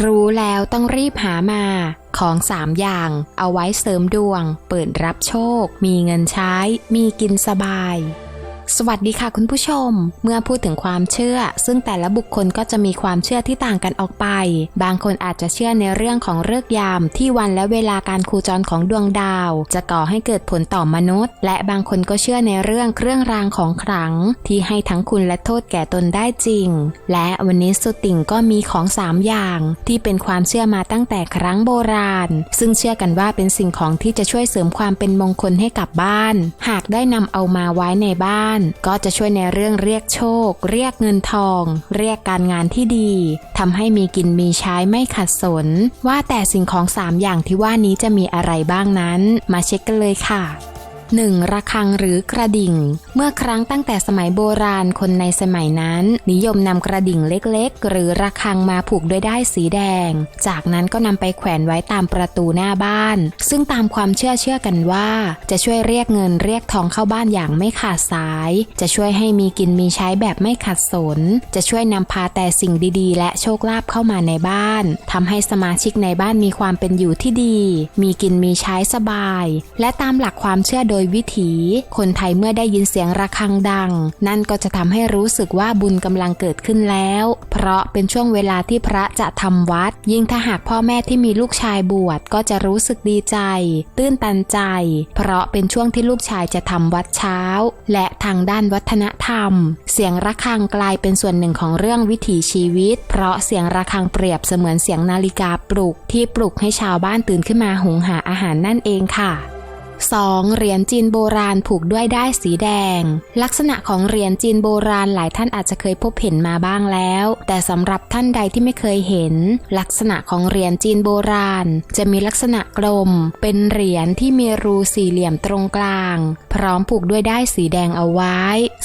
รู้แล้วต้องรีบหามา ของสามอย่าง เอาไว้เสริมดวง เปิดรับโชค มีเงินใช้ มีกินสบาย สวัสดีค่ะคุณผู้ชม เมื่อพูดถึงความเชื่อ ซึ่งแต่ละบุคคลก็จะมีความเชื่อที่ต่างกันออกไป บางคนอาจจะเชื่อในเรื่องของเลิกยาม ที่วันและเวลาการโคจรของดวงดาว จะก่อให้เกิดผลต่อมนุษย์ และบางคนก็เชื่อในเรื่องเครื่องรางของขลัง ที่ให้ทั้งคุณและโทษแก่ตนได้จริง และวันนี้สุติ่งก็มีของสามอย่าง ที่เป็นความเชื่อมาตั้งแต่ครั้งโบราณ ซึ่งเชื่อกันว่าเป็นสิ่งของที่จะช่วยเสริมความเป็นมงคลให้กับบ้าน หากได้นำเอามาไว้ในบ้านก็จะช่วยในเรื่องเรียกโชค เรียกเงินทอง เรียกการงานที่ดีทำให้มีกินมีใช้ไม่ขัดสน ว่าแต่สิ่งของสามอย่างที่ว่านี้จะมีอะไรบ้างนั้น มาเช็คกันเลยค่ะ 1. ระฆังหรือกระดิ่ง เมื่อครั้งตั้งแต่สมัยโบราณคนในสมัยนั้น นิยมนำกระดิ่งเล็กๆ หรือระฆังมาผูกด้วยด้ายสีแดง จากนั้นก็นำไปแขวนไว้ตามประตูหน้าบ้าน ซึ่งตามความเชื่อเชื่อกันว่า จะช่วยเรียกเงินเรียกทองเข้าบ้านอย่างไม่ขาดสาย จะช่วยให้มีกินมีใช้แบบไม่ขัดสน จะช่วยนำพาแต่สิ่งดีๆ และโชคลาภเข้ามาในบ้านทำให้สมาชิกในบ้านมีความเป็นอยู่ที่ดี มีกินมีใช้สบาย และตามหลักความเชื่อโดยวิถี คนไทยเมื่อได้ยินเสียงระฆังดัง นั่นก็จะทำให้รู้สึกว่าบุญกำลังเกิดขึ้นแล้ว เพราะเป็นช่วงเวลาที่พระจะทำวัด ยิ่งถ้าหากพ่อแม่ที่มีลูกชายบวชก็จะรู้สึกดีใจ ตื้นตันใจ เพราะเป็นช่วงที่ลูกชายจะทำวัดเช้า และทางด้านวัฒนธรรม เสียงระฆังกลายเป็นส่วนหนึ่งของเรื่องวิถีชีวิต เพราะเสียงระฆังเปรียบเสมือนเสียงนาฬิกาปลุก ที่ปลุกให้ชาวบ้านตื่นขึ้นมาหุงหาอาหารนั่นเองค่ะ 2. เหรียญจีนโบราณผูกด้วยด้ายสีแดง ลักษณะของเหรียญจีนโบราณหลายท่านอาจจะเคยพบเห็นมาบ้างแล้ว แต่สำหรับท่านใดที่ไม่เคยเห็น ลักษณะของเหรียญจีนโบราณ จะมีลักษณะกลม เป็นเหรียญที่มีรูสี่เหลี่ยมตรงกลาง พร้อมผูกด้วยด้ายสีแดงเอาไว้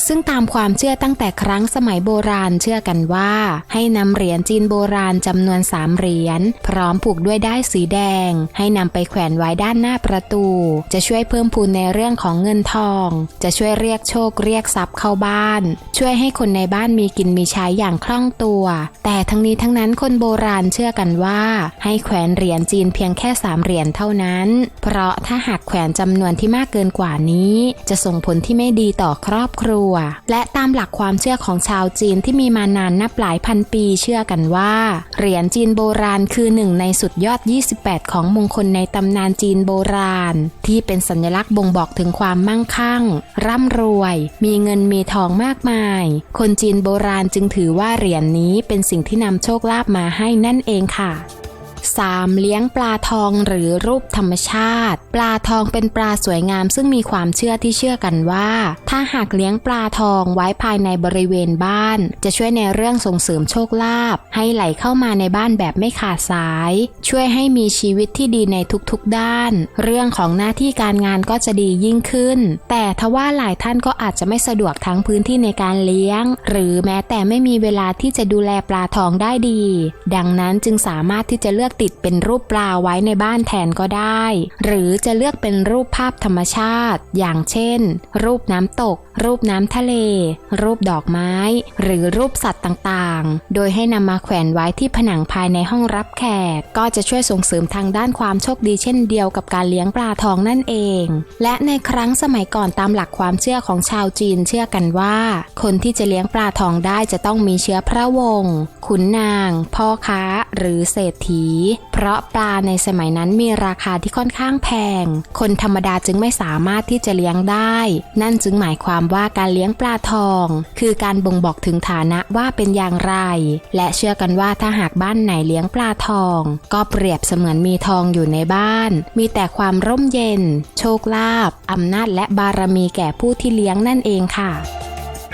ซึ่งตามความเชื่อตั้งแต่ครั้งสมัยโบราณเชื่อกันว่า ให้นำเหรียญจีนโบราณจำนวนสามเหรียญพร้อมผูกด้วยด้ายสีแดง ให้นำไปแขวนไว้ด้านหน้าประตู จะช่วยเพิ่มพูนในเรื่องของเงินทอง จะช่วยเรียกโชคเรียกทรัพย์เข้าบ้าน ช่วยให้คนในบ้านมีกินมีใช้อย่างคล่องตัว แต่ทั้งนี้ทั้งนั้นคนโบราณเชื่อกันว่า ให้แขวนเหรียญจีนเพียงแค่สามเหรียญเท่านั้น เพราะถ้าหากแขวนจำนวนที่มากเกินกว่านี้ จะส่งผลที่ไม่ดีต่อครอบครัว และตามหลักความเชื่อของชาวจีนที่มีมานานนับหลายพันปีเชื่อกันว่า เหรียญจีนโบราณคือหนึ่งในสุดยอด 28 ของมงคลในตำนานจีนโบราณ ที่เป็นสัญลักษณ์บ่งบอกถึงความมั่งคั่ง ร่ำรวย มีเงินมีทองมากมาย คนจีนโบราณจึงถือว่าเหรียญนนี้เป็นสิ่งที่นำโชคลาภมาให้นั่นเองค่ะ 3. เลี้ยงปลาทองหรือรูปธรรมชาติ ปลาทองเป็นปลาสวยงาม ซึ่งมีความเชื่อที่เชื่อกันว่า ถ้าหากเลี้ยงปลาทองไว้ภายในบริเวณบ้าน จะช่วยในเรื่องส่งเสริมโชคลาภให้ไหลเข้ามาในบ้านแบบไม่ขาดสาย ช่วยให้มีชีวิตที่ดีในทุกๆด้าน เรื่องของหน้าที่การงานก็จะดียิ่งขึ้น แต่ทว่าหลายท่านก็อาจจะไม่สะดวกทั้งพื้นที่ในการเลี้ยง หรือแม้แต่ไม่มีเวลาที่จะดูแลปลาทองได้ดี ดังนั้นจึงสามารถที่จะเลือกติดเป็นรูปปลาไว้ในบ้านแทนก็ได้ หรือจะเลือกเป็นรูปภาพธรรมชาติ อย่างเช่น รูปน้ำตก รูปน้ำทะเล รูปดอกไม้ หรือรูปสัตว์ต่างๆ โดยให้นำมาแขวนไว้ที่ผนังภายในห้องรับแขก ก็จะช่วยส่งเสริมทางด้านความโชคดีเช่นเดียวกับการเลี้ยงปลาทองนั่นเอง และในครั้งสมัยก่อนตามหลักความเชื่อของชาวจีนเชื่อกันว่า คนที่จะเลี้ยงปลาทองได้จะต้องมีเชื้อพระวงศ์ขุนนาง พ่อค้า หรือเศรษฐี เพราะปลาในสมัยนั้นมีราคาที่ค่อนข้างแพง คนธรรมดาจึงไม่สามารถที่จะเลี้ยงได้ นั่นจึงหมายความว่าการเลี้ยงปลาทอง คือการบ่งบอกถึงฐานะว่าเป็นอย่างไร และเชื่อกันว่าถ้าหากบ้านไหนเลี้ยงปลาทอง ก็เปรียบเสมือนมีทองอยู่ในบ้าน มีแต่ความร่มเย็น โชคลาภอำนาจและบารมีแก่ผู้ที่เลี้ยงนั่นเองค่ะ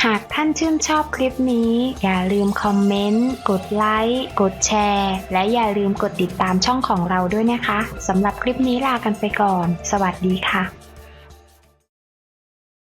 หากท่านชื่นชอบคลิปนี้ อย่าลืมคอมเมนต์ กดไลค์ กดแชร์ และอย่าลืมกดติดตามช่องของเราด้วยนะคะสำหรับคลิปนี้ลากันไปก่อน สวัสดีค่ะ